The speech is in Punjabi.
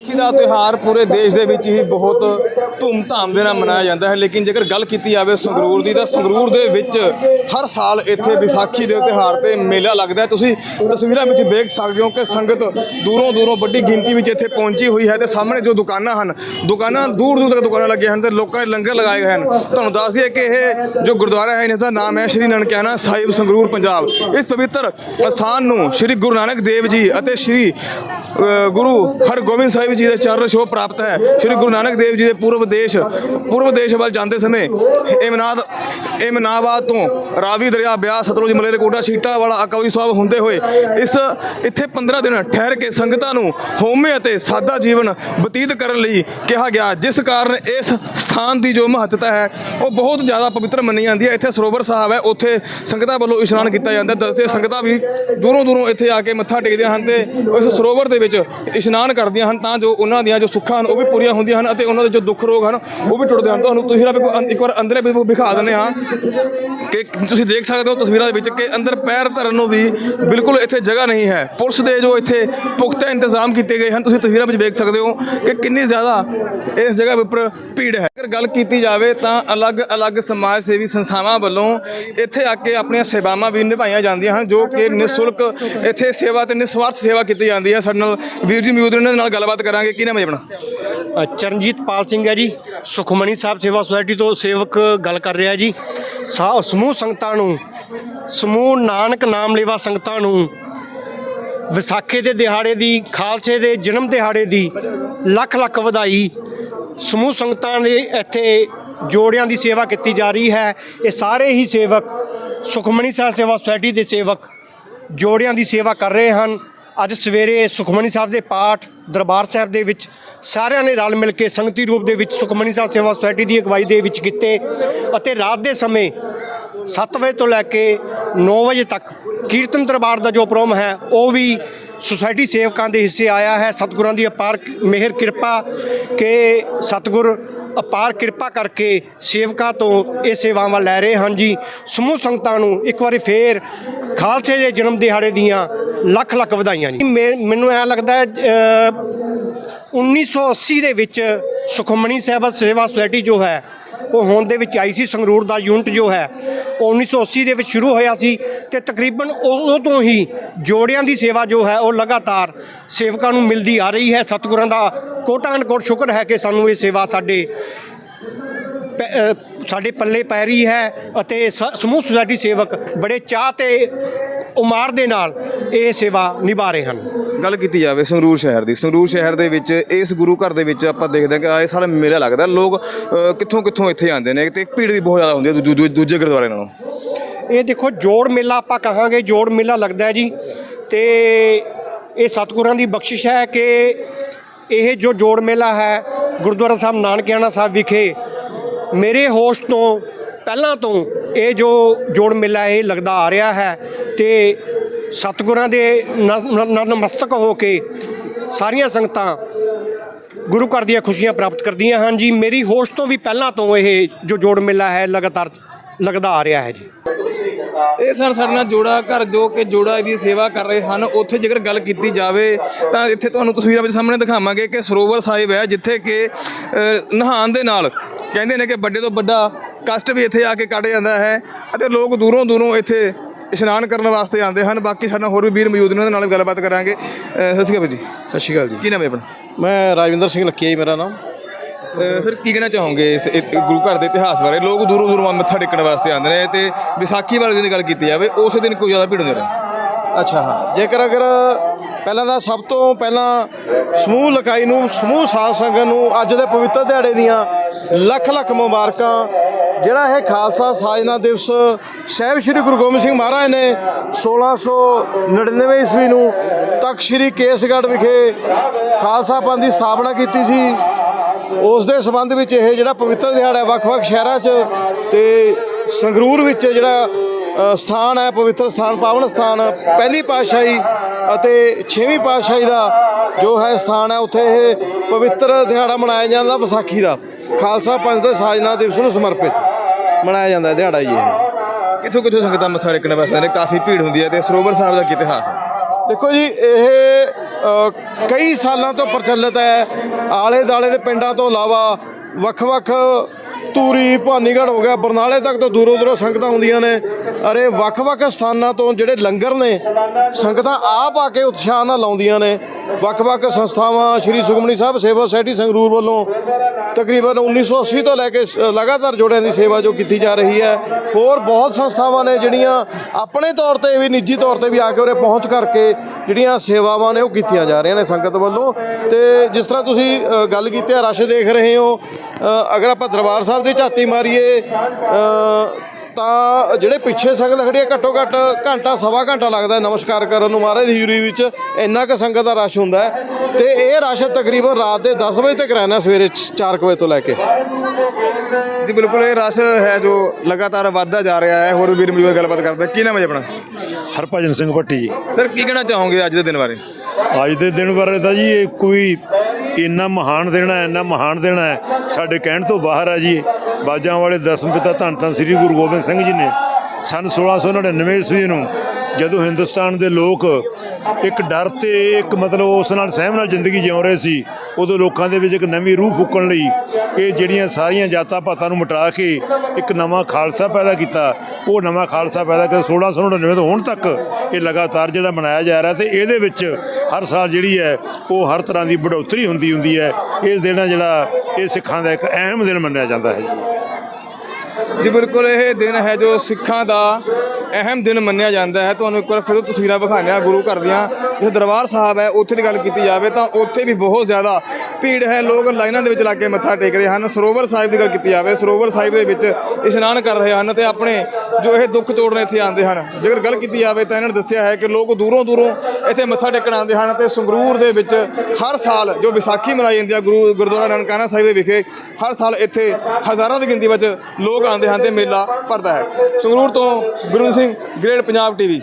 ਵਿਸਾਖੀ ਦਾ ਤਿਉਹਾਰ ਪੂਰੇ ਦੇਸ਼ ਦੇ ਵਿੱਚ ਹੀ ਬਹੁਤ ਧੂਮ-ਧਾਮ ਦੇ ਨਾਲ ਮਨਾਇਆ ਜਾਂਦਾ ਹੈ। ਲੇਕਿਨ ਜੇਕਰ ਗੱਲ ਕੀਤੀ ਜਾਵੇ ਸੰਗਰੂਰ ਦੀ, ਤਾਂ ਸੰਗਰੂਰ ਦੇ ਵਿੱਚ ਹਰ ਸਾਲ ਇੱਥੇ ਵਿਸਾਖੀ ਦੇ ਤਿਉਹਾਰ ਤੇ ਮੇਲਾ ਲੱਗਦਾ ਹੈ। ਤੁਸੀਂ ਤਸਵੀਰਾਂ ਵਿੱਚ ਵੇਖ ਸਕਦੇ ਹੋ ਕਿ ਸੰਗਤ ਦੂਰੋਂ ਦੂਰੋਂ ਵੱਡੀ ਗਿਣਤੀ ਵਿੱਚ ਇੱਥੇ ਪਹੁੰਚੀ ਹੋਈ ਹੈ ਤੇ ਸਾਹਮਣੇ ਜੋ ਦੁਕਾਨਾਂ ਹਨ, ਦੁਕਾਨਾਂ ਦੂਰ ਦੂਰ ਤੱਕ ਦੁਕਾਨਾਂ ਲੱਗੀਆਂ ਹਨ ਤੇ ਲੋਕਾਂ ਨੇ ਲੰਗਰ ਲਗਾਏ ਹੋਏ ਹਨ। ਤੁਹਾਨੂੰ ਦੱਸ ਦਈਏ ਕਿ ਇਹ ਜੋ ਗੁਰਦੁਆਰਾ ਹੈ ਇਸ ਦਾ ਨਾਮ ਹੈ ਸ਼੍ਰੀ ਨਨਕਾਣਾ ਸਾਹਿਬ ਸੰਗਰੂਰ, ਪੰਜਾਬ। ਇਸ ਪਵਿੱਤਰ ਅਸਥਾਨ ਨੂੰ ਸ਼੍ਰੀ ਗੁਰੂ ਨਾਨਕ ਦੇਵ ਜੀ ਅਤੇ ਸ਼੍ਰੀ ਗੁਰੂ ਹਰਗੋਬਿੰਦ ਸਾਹਿਬ ਜੀ ਦੇ ਚਰਨ ਛੋਹ ਪ੍ਰਾਪਤ ਹੈ। ਸ਼੍ਰੀ ਗੁਰੂ ਨਾਨਕ ਦੇਵ ਜੀ ਦੇ ਪੂਰਵ ਦੇਸ਼ ਪੂਰਵ ਦੇਸ਼ ਵੱਲ ਜਾਂਦੇ ਸਮੇਂ ਇਮਨਾਦ, ਇਮਨਾਬਾਦ ਤੋਂ ਰਾਵੀ ਦਰਿਆ, ਬਿਆਸ, ਸਤਲੁਜ ਮਲੇਰਕੋਟਾ ਛੀਟਾ ਵਾਲਾ ਅਕਾਈ ਸਾਹਿਬ ਹੁੰਦੇ ਹੋਏ ਇਸ ਇੱਥੇ 15 ਦਿਨ ਠਹਿਰ ਕੇ ਸੰਗਤਾਂ ਨੂੰ ਹੋਮੇ ਅਤੇ ਸਾਦਾ ਜੀਵਨ ਬਤੀਤ ਕਰਨ ਲਈ ਕਿਹਾ ਗਿਆ। ਜਿਸ ਕਾਰਨ ਇਸ ਸਥਾਨ ਦੀ ਜੋ ਮਹੱਤਤਾ ਹੈ, ਉਹ ਬਹੁਤ ਜ਼ਿਆਦਾ ਪਵਿੱਤਰ ਮੰਨੀ ਜਾਂਦੀ ਹੈ। ਇੱਥੇ ਸਰੋਵਰ ਸਾਹਿਬ ਹੈ, ਉੱਥੇ ਸੰਗਤਾਂ ਵੱਲੋਂ ਇਸ਼ਨਾਨ ਕੀਤਾ ਜਾਂਦਾ ਦੱਸਦੇ ਸੰਗਤਾਂ ਵੀ ਦੂਰੋਂ ਦੂਰੋਂ ਇੱਥੇ ਆ ਕੇ ਮੱਥਾ ਟੇਕਦੀਆਂ ਹਨ ਤੇ ਇਸ ਸਰੋਵਰ ਦੇ ਵਿੱਚ ਇਸ਼ਨਾਨ ਕਰਦੀਆਂ ਹਨ ਤਾਂ ਜੋ ਉਹਨਾਂ ਦੀਆਂ ਜੋ ਸੁੱਖਾਂ ਹਨ ਉਹ ਵੀ ਪੂਰੀਆਂ ਹੁੰਦੀਆਂ ਹਨ ਅਤੇ ਉਹਨਾਂ ਦੇ ਜੋ ਦੁੱਖ ਰੋਗ ਹਨ ਉਹ ਵੀ ਟੁੱਟਦੇ ਹਨ। ਤੁਹਾਨੂੰ ਤੁਸੀਂ ਇੱਕ ਵਾਰ ਅੰਦਰੇ ਵੀ ਵਿਖਾ ਦਿੰਦੇ ਹਾਂ ਕਿ ਤੁਸੀਂ ਦੇਖ ਸਕਦੇ ਹੋ ਤਸਵੀਰਾਂ ਦੇ ਵਿੱਚ ਕਿ ਅੰਦਰ ਪੈਰ ਧਰਨ ਨੂੰ ਵੀ ਬਿਲਕੁਲ ਇੱਥੇ ਜਗ੍ਹਾ ਨਹੀਂ ਹੈ। ਪੁਲਿਸ ਦੇ ਜੋ ਇੱਥੇ ਪੁਖਤਾ ਇੰਤਜ਼ਾਮ ਕੀਤੇ ਗਏ ਹਨ, ਤੁਸੀਂ ਤਸਵੀਰਾਂ ਵਿੱਚ ਵੇਖ ਸਕਦੇ ਹੋ ਕਿ ਕਿੰਨੀ ਜ਼ਿਆਦਾ ਇਸ ਜਗ੍ਹਾ ਦੇ ਉੱਪਰ ਭੀੜ ਹੈ। ਅਗਰ ਗੱਲ ਕੀਤੀ ਜਾਵੇ ਤਾਂ ਅਲੱਗ-ਅਲੱਗ ਸਮਾਜ ਸੇਵੀ ਸੰਸਥਾਵਾਂ ਵੱਲੋਂ ਇੱਥੇ ਆ ਕੇ ਆਪਣੀਆਂ ਸੇਵਾਵਾਂ ਵੀ ਨਿਭਾਈਆਂ ਜਾਂਦੀਆਂ ਹਨ, ਜੋ ਕਿ ਨਿਸ਼ੁਲਕ ਇੱਥੇ ਸੇਵਾ ਤੇ ਨਿਸਵਾਰਥ ਸੇਵਾ ਕੀਤੀ ਜਾਂਦੀ ਹੈ। ਸਾਡੇ ਨਾਲ ਵੀਰ ਜੀ ਮੌਜੂਦ ਨੇ ਇਹਨਾਂ ਨਾਲ ਗੱਲਬਾਤ ਕਰਾਂਗੇ। ਕੀ ਨਾਮ ਹੈ ਆਪਣਾ? ਅ, ਚਰਨਜੀਤ ਪਾਲ ਸਿੰਘ ਹੈ ਜੀ। ਸੁਖਮਣੀ ਸਾਹਿਬ ਸੇਵਾ ਸੁਸਾਇਟੀ ਤੋਂ ਸੇਵਕ ਗੱਲ ਕਰ ਰਿਹਾ ਜੀ। ਸਾ ਸਮੂਹ ਸੰਗਤਾਂ ਨੂੰ ਸਮੂਹ ਨਾਨਕ ਨਾਮ ਲੇਵਾ ਸੰਗਤਾਂ ਨੂੰ ਵਿਸਾਖੀ ਦੇ ਦਿਹਾੜੇ ਦੀ ਖਾਲਸੇ ਦੇ ਜਨਮ ਦਿਹਾੜੇ ਦੀ ਲੱਖ ਲੱਖ ਵਧਾਈ ਸਮੂਹ ਸੰਗਤਾਂ ਦੇ ਇੱਥੇ ਜੋੜਿਆਂ ਦੀ ਸੇਵਾ ਕੀਤੀ ਜਾ ਰਹੀ ਹੈ। ਇਹ ਸਾਰੇ ਹੀ ਸੇਵਕ ਸੁਖਮਣੀ ਸਾਹਿਬ ਸੇਵਾ ਸੁਸਾਇਟੀ ਦੇ ਸੇਵਕ ਜੋੜਿਆਂ ਦੀ ਸੇਵਾ ਕਰ ਰਹੇ ਹਨ। ਅੱਜ ਸਵੇਰੇ ਸੁਖਮਨੀ ਸਾਹਿਬ ਦੇ ਪਾਠ ਦਰਬਾਰ ਸਾਹਿਬ ਦੇ ਵਿੱਚ ਸਾਰਿਆਂ ਨੇ ਰਲ ਮਿਲ ਕੇ ਸੰਗਤੀ ਰੂਪ ਦੇ ਵਿੱਚ ਸੁਖਮਨੀ ਸਾਹਿਬ ਸੇਵਾ ਸੁਸਾਇਟੀ ਦੀ ਅਗਵਾਈ ਦੇ ਵਿੱਚ ਕੀਤੇ ਅਤੇ ਰਾਤ ਦੇ ਸਮੇਂ 7 ਵਜੇ ਤੋਂ ਲੈ ਕੇ 9 ਵਜੇ ਤੱਕ ਕੀਰਤਨ ਦਰਬਾਰ ਦਾ ਜੋ ਪ੍ਰੋਗਰਾਮ ਹੈ, ਉਹ ਵੀ ਸੁਸਾਇਟੀ ਸੇਵਕਾਂ ਦੇ ਹਿੱਸੇ ਆਇਆ ਹੈ। ਸਤਿਗੁਰਾਂ ਦੀ ਅਪਾਰ ਮਿਹਰ, ਕਿਰਪਾ ਕਿ ਸਤਿਗੁਰ ਅਪਾਰ ਕਿਰਪਾ ਕਰਕੇ ਸੇਵਕਾਂ ਤੋਂ ਇਹ ਸੇਵਾਵਾਂ ਲੈ ਰਹੇ ਹਨ ਜੀ। ਸਮੂਹ ਸੰਗਤਾਂ ਨੂੰ ਇੱਕ ਵਾਰੀ ਫੇਰ ਖਾਲਸੇ ਦੇ ਜਨਮ ਦਿਹਾੜੇ ਦੀਆਂ ਲੱਖ ਲੱਖ ਵਧਾਈਆਂ ਜੀ। ਮੇ- ਮੈਨੂੰ ਐ ਲੱਗਦਾ ਹੈ ਅ, 1980 ਦੇ ਵਿੱਚ ਸੁਖਮਣੀ ਸਾਹਿਬ ਸੇਵਾ ਸੁਸਾਇਟੀ ਜੋ ਹੈ ਉਹ ਹੋਂਦ ਦੇ ਵਿੱਚ ਆਈ ਸੀ ਸੰਗਰੂਰ ਦਾ ਯੂਨਿਟ ਜੋ ਹੈ ਉਹ 1980 ਦੇ ਵਿੱਚ ਸ਼ੁਰੂ ਹੋਇਆ ਸੀ ਤੇ ਤਕਰੀਬਨ ਉਦੋਂ ਤੋਂ ਹੀ ਜੋੜਿਆਂ ਦੀ ਸੇਵਾ ਜੋ ਹੈ ਉਹ ਲਗਾਤਾਰ ਸੇਵਕਾਂ ਨੂੰ ਮਿਲਦੀ ਆ ਰਹੀ ਹੈ। ਸਤਿਗੁਰਾਂ ਦਾ ਕੋਟਾਨ ਕੋਟ ਸ਼ੁਕਰ ਹੈ ਕਿ ਸਾਨੂੰ ਇਹ ਸੇਵਾ ਸਾਡੇ ਪੈ- ਸਾਡੇ ਪੱਲੇ ਪੈ ਰਹੀ ਹੈ ਅਤੇ ਸ- ਸਮੂਹ ਸੁਸਾਇਟੀ ਸੇਵਕ ਬੜੇ ਚਾਹ ਤੇ ਉਮਾਰ ਦੇ ਨਾਲ ਇਹ ਸੇਵਾ ਨਿਭਾ ਰਹੇ ਹਨ। ਗੱਲ ਕੀਤੀ ਜਾਵੇ ਸੰਗਰੂਰ ਸ਼ਹਿਰ ਦੀ ਸੰਗਰੂਰ ਸ਼ਹਿਰ ਦੇ ਵਿੱਚ ਇਸ ਗੁਰੂ ਘਰ ਦੇ ਵਿੱਚ ਆਪਾਂ ਦੇਖਦੇ ਹਾਂ ਕਿ ਆਏ ਸਾਲ ਮੇਲਾ ਲੱਗਦਾ ਲੋਕ ਅ, ਕਿੱਥੋਂ ਕਿੱਥੋਂ ਇੱਥੇ ਆਉਂਦੇ ਨੇ ਤੇ ਭੀੜ ਵੀ ਬਹੁਤ ਜ਼ਿਆਦਾ ਹੁੰਦੀ ਹੈ ਦੂ- ਦੂ- ਦੂਜੇ ਗੁਰਦੁਆਰੇ ਨਾਲੋਂ। ਇਹ ਦੇਖੋ ਜੋੜ ਮੇਲਾ ਆਪਾਂ ਕਹਾਂਗੇ ਜੋੜ ਮੇਲਾ ਲੱਗਦਾ ਹੈ ਜੀ। ਤੇ ਇਹ ਸਤਿਗੁਰਾਂ ਦੀ ਬਖਸ਼ਿਸ਼ ਹੈ ਕਿ ਇਹ ਜੋ ਜੋੜ ਮੇਲਾ ਹੈ ਗੁਰਦੁਆਰਾ ਸਾਹਿਬ ਨਾਨਕਿਆਣਾ ਸਾਹਿਬ ਵਿਖੇ ਮੇਰੇ ਹੋਸ਼ ਤੋਂ ਪਹਿਲਾਂ ਤੋਂ ਇਹ ਜੋ ਜੋੜ ਮੇਲਾ ਇਹ ਲੱਗਦਾ ਆ ਰਿਹਾ ਹੈ ਤੇ ਸਤਿਗੁਰਾਂ ਦੇ ਨ- ਨ- ਹੋ ਕੇ ਸਾਰੀਆਂ ਸੰਗਤਾਂ ਗੁਰੂ ਘਰ ਦੀਆਂ ਖੁਸ਼ੀਆਂ ਪ੍ਰਾਪਤ ਕਰਦੀਆਂ ਹਨ ਜੀ। ਮੇਰੀ ਹੋਸ਼ ਤੋਂ ਵੀ ਪਹਿਲਾਂ ਤੋਂ ਇਹ ਜੋ ਜੋੜ ਮੇਲਾ ਹੈ ਲਗਾਤਾਰ ਲੱਗਦਾ ਆ ਰਿਹਾ ਹੈ ਜੀ। ਇਹ ਸਰ ਸਾਡੇ ਨਾਲ ਜੋੜਾ ਘਰ ਜੋ ਕਿ ਜੋੜਾ ਦੀ ਸੇਵਾ ਕਰ ਰਹੇ ਹਨ ਉੱਥੇ ਜੇਕਰ ਗੱਲ ਕੀਤੀ ਜਾਵੇ ਤਾਂ ਇੱਥੇ ਤੁਹਾਨੂੰ ਤਸਵੀਰਾਂ ਵਿੱਚ ਸਾਹਮਣੇ ਦਿਖਾਵਾਂਗੇ ਕਿ ਸਰੋਵਰ ਸਾਹਿਬ ਹੈ ਜਿੱਥੇ ਕਿ ਅ, ਨਹਾਉਣ ਦੇ ਨਾਲ ਕਹਿੰਦੇ ਨੇ ਕਿ ਵੱਡੇ ਤੋਂ ਵੱਡਾ ਕਸ਼ਟ ਵੀ ਇੱਥੇ ਆ ਕੇ ਕੱਢ ਜਾਂਦਾ ਹੈ ਅਤੇ ਲੋਕ ਦੂਰੋਂ ਦੂਰੋਂ ਇੱਥੇ ਇਸ਼ਨਾਨ ਕਰਨ ਵਾਸਤੇ ਆਉਂਦੇ ਹਨ। ਬਾਕੀ ਸਾਡੇ ਹੋਰ ਵੀ ਵੀਰ ਮੌਜੂਦ ਨੇ ਉਹਨਾਂ ਨਾਲ ਵੀ ਗੱਲਬਾਤ ਕਰਾਂਗੇ। ਸਤਿ ਸ਼੍ਰੀ ਅਕਾਲ ਜੀ। ਸਤਿ ਸ਼੍ਰੀ ਅਕਾਲ ਜੀ। ਕੀ ਨਾਮ ਹੈ ਆਪਣਾ? ਮੈਂ ਰਾਜਵਿੰਦਰ ਸਿੰਘ ਲੱਕੀਆ ਜੀ ਮੇਰਾ ਨਾਮ। ਸਰ ਕੀ ਕਹਿਣਾ ਚਾਹੋਗੇ ਇਸ ਇਹ ਗੁਰੂ ਘਰ ਦੇ ਇਤਿਹਾਸ ਬਾਰੇ? ਲੋਕ ਦੂਰੋਂ ਦੂਰੋਂ ਮੱਥਾ ਟੇਕਣ ਵਾਸਤੇ ਆਉਂਦੇ ਨੇ ਤੇ ਵਿਸਾਖੀ ਵਾਲੇ ਦਿਨ ਦੀ ਗੱਲ ਕੀਤੀ ਜਾਵੇ ਉਸ ਦਿਨ ਕੋਈ ਜ਼ਿਆਦਾ ਭੀੜ ਹੁੰਦੀ ਹੈ। ਅੱਛਾ ਹਾਂ। ਜੇਕਰ ਅਗਰ ਪਹਿਲਾਂ ਤਾਂ ਸਭ ਤੋਂ ਪਹਿਲਾਂ ਸਮੂਹ ਲਕਾਈ ਨੂੰ ਸਮੂਹ ਸਾਧ ਸੰਗਤ ਨੂੰ ਅੱਜ ਦੇ ਪਵਿੱਤਰ ਦਿਹਾੜੇ ਦੀਆਂ ਲੱਖ ਲੱਖ ਮੁਬਾਰਕਾਂ ਜਿਹੜਾ ਇਹ ਖਾਲਸਾ ਸਾਜਨਾ ਦਿਵਸ ਸਾਹਿਬ ਸ੍ਰੀ ਗੁਰੂ ਗੋਬਿੰਦ ਸਿੰਘ ਮਹਾਰਾਜ ਨੇ 1699 ਈਸਵੀ ਨੂੰ ਤਖਤ ਸ੍ਰੀ ਕੇਸਗੜ੍ਹ ਵਿਖੇ ਖਾਲਸਾ ਪੰਥ ਦੀ ਸਥਾਪਨਾ ਕੀਤੀ ਸੀ। ਉਸ ਦੇ ਸੰਬੰਧ ਵਿੱਚ ਇਹ ਜਿਹੜਾ ਪਵਿੱਤਰ ਦਿਹਾੜਾ ਵੱਖ-ਵੱਖ ਸ਼ਹਿਰਾਂ 'ਚ ਤੇ ਸੰਗਰੂਰ ਵਿੱਚ ਜਿਹੜਾ ਸਥਾਨ ਹੈ, ਪਵਿੱਤਰ ਸਥਾਨ, ਪਾਵਨ ਸਥਾਨ, ਪਹਿਲੀ ਪਾਤਸ਼ਾਹੀ ਅਤੇ ਛੇਵੀਂ ਪਾਤਸ਼ਾਹੀ ਦਾ ਜੋ ਹੈ ਸਥਾਨ ਹੈ, ਉੱਥੇ ਇਹ ਪਵਿੱਤਰ ਦਿਹਾੜਾ ਮਨਾਇਆ ਜਾਂਦਾ ਵਿਸਾਖੀ ਦਾ। ਖਾਲਸਾ ਪੰਥ ਦੇ ਸਾਜਨਾ ਦਿਵਸ ਨੂੰ ਸਮਰਪਿਤ ਮਨਾਇਆ ਜਾਂਦਾ ਦਿਹਾੜਾ ਜੀ ਇਹ। ਕਿੱਥੋਂ ਕਿੱਥੋਂ ਸੰਗਤਾਂ ਮੱਥਾ ਟੇਕਣ ਵਾਸਤੇ ਨੇ? ਕਾਫੀ ਭੀੜ ਹੁੰਦੀ ਹੈ ਤੇ ਸਰੋਵਰ ਸਾਹਿਬ ਦਾ ਕੀ ਇਤਿਹਾਸ ਹੈ? ਦੇਖੋ ਜੀ ਇਹ ਅ, ਕਈ ਸਾਲਾਂ ਤੋਂ ਪ੍ਰਚਲਿਤ ਹੈ। ਆਲੇ ਦਾਲੇ ਦੇ ਪਿੰਡਾਂ ਤੋਂ ਇਲਾਵਾ ਵੱਖ-ਵੱਖ ਧੂਰੀ ਭਾਨੀਗੜ੍ਹ ਹੋ ਗਿਆ ਬਰਨਾਲੇ ਤੱਕ ਤੋਂ ਦੂਰੋਂ ਦੂਰੋਂ ਸੰਗਤਾਂ ਆਉਂਦੀਆਂ ਨੇ। ਅਰੇ ਵੱਖ-ਵੱਖ ਸਥਾਨਾਂ ਤੋਂ ਜਿਹੜੇ ਲੰਗਰ ਨੇ ਸੰਗਤਾਂ ਆਪ ਆ ਕੇ ਉਤਸ਼ਾਹ ਨਾਲ ਲਾਉਂਦੀਆਂ ਨੇ। ਵੱਖ-ਵੱਖ ਸੰਸਥਾਵਾਂ, ਸ਼੍ਰੀ ਸੁਖਮਨੀ ਸਾਹਿਬ ਸੇਵਾ ਸੁਸਾਇਟੀ ਸੰਗਰੂਰ ਵੱਲੋਂ ਤਕਰੀਬਨ 1980 ਤੋਂ ਲੈ ਕੇ ਸ- ਲਗਾਤਾਰ ਜੋੜਿਆਂ ਦੀ ਸੇਵਾ ਜੋ ਕੀਤੀ ਜਾ ਰਹੀ ਹੈ। ਹੋਰ ਬਹੁਤ ਸੰਸਥਾਵਾਂ ਨੇ ਜਿਹੜੀਆਂ ਆਪਣੇ ਤੌਰ ਤੇ ਵੀ, ਨਿੱਜੀ ਤੌਰ ਤੇ ਵੀ ਆ ਕੇ ਉਰੇ ਪਹੁੰਚ ਕਰਕੇ ਜਿਹੜੀਆਂ ਸੇਵਾਵਾਂ ਨੇ ਉਹ ਕੀਤੀਆਂ ਜਾ ਰਹੀਆਂ ਨੇ ਸੰਗਤ ਵੱਲੋਂ। ਤੇ ਜਿਸ ਤਰ੍ਹਾਂ ਤੁਸੀਂ ਗੱਲ ਕੀਤੀ ਹੈ, ਰਸ਼ ਦੇਖ ਰਹੇ ਹੋ। ਅਗਰ ਆਪਾਂ ਦਰਬਾਰ ਸਾਹਿਬ ਦੀ ਝਾਤੀ ਮਾਰੀਏ ਤਾਂ ਜਿਹੜੇ ਪਿੱਛੇ ਸੰਗਤ ਖੜੀ ਹੈ ਘੱਟੋ ਘੱਟ ਘੰਟਾ ਸਵਾ ਘੰਟਾ ਲੱਗਦਾ ਹੈ ਨਮਸਕਾਰ ਕਰਨ ਨੂੰ ਮਹਾਰਾਜ ਦੀ ਹਜ਼ੂਰੀ ਵਿੱਚ। ਇੰਨਾ ਕੁ ਸੰਗਤ ਦਾ ਰਸ਼ ਹੁੰਦਾ ਹੈ। ਤੇ ਇਹ ਰਸ਼ ਤਕਰੀਬਨ ਰਾਤ ਦੇ 10 ਵਜੇ ਤੱਕ ਰਹਿਣਾ ਸਵੇਰੇ 4 ਵਜੇ ਤੋਂ ਲੈ ਕੇ। ਜੀ ਬਿਲਕੁਲ ਇਹ ਰਸ਼ ਹੈ ਜੋ ਲਗਾਤਾਰ ਵੱਧਦਾ ਜਾ ਰਿਹਾ ਹੈ। ਹੋਰ ਵੀਰ ਮਜੂਰ ਗੱਲਬਾਤ ਕਰਦੇ ਕੀ ਨਾਮ ਹੈ ਜੀ ਆਪਣਾ? ਹਰਭਜਨ ਸਿੰਘ ਭੱਟੀ ਜੀ। ਸਰ ਕੀ ਕਹਿਣਾ ਚਾਹੋਗੇ ਅੱਜ ਦੇ ਦਿਨ ਬਾਰੇ? ਅੱਜ ਦੇ ਦਿਨ ਬਾਰੇ ਤਾਂ ਜੀ ਇਹ ਕੋਈ ਇੰਨਾ ਮਹਾਨ ਦਿਨ ਹੈ ਇੰਨਾ ਮਹਾਨ ਦਿਨ ਹੈ। ਸਾਡੇ ਕਹਿਣ ਤੋਂ ਬਾਹਰ ਹੈ ਜੀ ਬਾਜਾਂ ਵਾਲੇ ਦਸਮ ਪਿਤਾ ਧੰਨ ਧੰਨ ਸ੍ਰੀ ਗੁਰੂ ਗੋਬਿੰਦ ਸਿੰਘ ਜੀ ਨੇ ਸਨ 1699 ਈਸਵੀ ਨੂੰ ਜਦੋਂ ਹਿੰਦੁਸਤਾਨ ਦੇ ਲੋਕ ਇੱਕ ਡਰ ਤੇ ਇੱਕ ਮਤਲਬ ਉਸ ਨਾਲ ਸਹਿਮ ਨਾਲ ਜ਼ਿੰਦਗੀ ਜਿਉ ਰਹੇ ਸੀ, ਉਦੋਂ ਲੋਕਾਂ ਦੇ ਵਿੱਚ ਇੱਕ ਨਵੀਂ ਰੂਹ ਫੂਕਣ ਲਈ ਇਹ ਜਿਹੜੀਆਂ ਸਾਰੀਆਂ ਜਾਤਾਂ ਪਾਤਾਂ ਨੂੰ ਮਿਟਾ ਕੇ ਇੱਕ ਨਵਾਂ ਖਾਲਸਾ ਪੈਦਾ ਕੀਤਾ, ਉਹ ਨਵਾਂ ਖਾਲਸਾ ਪੈਦਾ ਕਰ 1699 ਤੋਂ ਹੁਣ ਤੱਕ ਇਹ ਲਗਾਤਾਰ ਜਿਹੜਾ ਮਨਾਇਆ ਜਾ ਰਿਹਾ ਤੇ ਇਹਦੇ ਵਿੱਚ ਹਰ ਸਾਲ ਜਿਹੜੀ ਹੈ, ਉਹ ਹਰ ਤਰ੍ਹਾਂ ਦੀ ਬੜੋਤਰੀ ਹੁੰਦੀ ਹੁੰਦੀ ਹੈ, ਇਸ ਦਿਨ ਜਿਹੜਾ ਇਹ ਸਿੱਖਾਂ ਦਾ ਇੱਕ ਅਹਿਮ ਦਿਨ ਮੰਨਿਆ ਜਾਂਦਾ ਹੈ ਜੀ। ਜੀ ਬਿਲਕੁਲ, ਇਹ ਦਿਨ ਹੈ ਜੋ ਸਿੱਖਾਂ ਦਾ ਅਹਿਮ ਦਿਨ ਮੰਨਿਆ ਜਾਂਦਾ ਹੈ। ਤੁਹਾਨੂੰ ਇੱਕ ਵਾਰ ਫਿਰ ਤਸਵੀਰਾਂ ਵਿਖਾਉਂਦੇ ਹਾਂ, ਗੁਰੂ ਘਰ ਦੀਆਂ। ਜਿੱਥੇ ਦਰਬਾਰ ਸਾਹਿਬ ਹੈ, ਉੱਥੇ ਦੀ ਗੱਲ ਕੀਤੀ ਜਾਵੇ ਤਾਂ ਉੱਥੇ ਵੀ ਬਹੁਤ ਜ਼ਿਆਦਾ ਭੀੜ ਹੈ, ਲੋਕ ਲਾਈਨਾਂ ਦੇ ਵਿੱਚ ਲੱਗ ਕੇ ਮੱਥਾ ਟੇਕ ਰਹੇ ਹਨ। ਸਰੋਵਰ ਸਾਹਿਬ ਦੀ ਗੱਲ ਕੀਤੀ ਜਾਵੇ, ਸਰੋਵਰ ਸਾਹਿਬ ਦੇ ਵਿੱਚ ਇਸ਼ਨਾਨ ਕਰ ਰਹੇ ਹਨ ਤੇ ਆਪਣੇ ਜੋ ਇਹ ਦੁੱਖ ਤੋੜਨ ਇੱਥੇ ਆਉਂਦੇ ਹਨ। ਜੇਕਰ ਗੱਲ ਕੀਤੀ ਜਾਵੇ ਤਾਂ ਇਹਨਾਂ ਨੇ ਦੱਸਿਆ ਹੈ ਕਿ ਲੋਕ ਦੂਰੋਂ ਦੂਰੋਂ ਇੱਥੇ ਮੱਥਾ ਟੇਕਣ ਆਉਂਦੇ ਹਨ ਤੇ ਸੰਗਰੂਰ ਦੇ ਵਿੱਚ ਹਰ ਸਾਲ ਜੋ ਵਿਸਾਖੀ ਮਨਾਈ ਜਾਂਦੀ ਹੈ ਗੁਰੂ ਗੁਰਦੁਆਰਾ ਨਨਕਾਣਾ ਸਾਹਿਬ ਦੇ ਵਿਖੇ ਹਰ ਸਾਲ ਇੱਥੇ ਹਜ਼ਾਰਾਂ ਦੀ ਗਿਣਤੀ ਵਿੱਚ ਲੋਕ ਆਉਂਦੇ ਹਨ ਤੇ ਮੇਲਾ ਭਰਦਾ ਹੈ। ਸੰਗਰੂਰ ਤੋਂ ਗੁਰੂ ਸਿੰਘ ਗ੍ਰੇਡ ਪੰਜਾਬ ਟੀਵੀ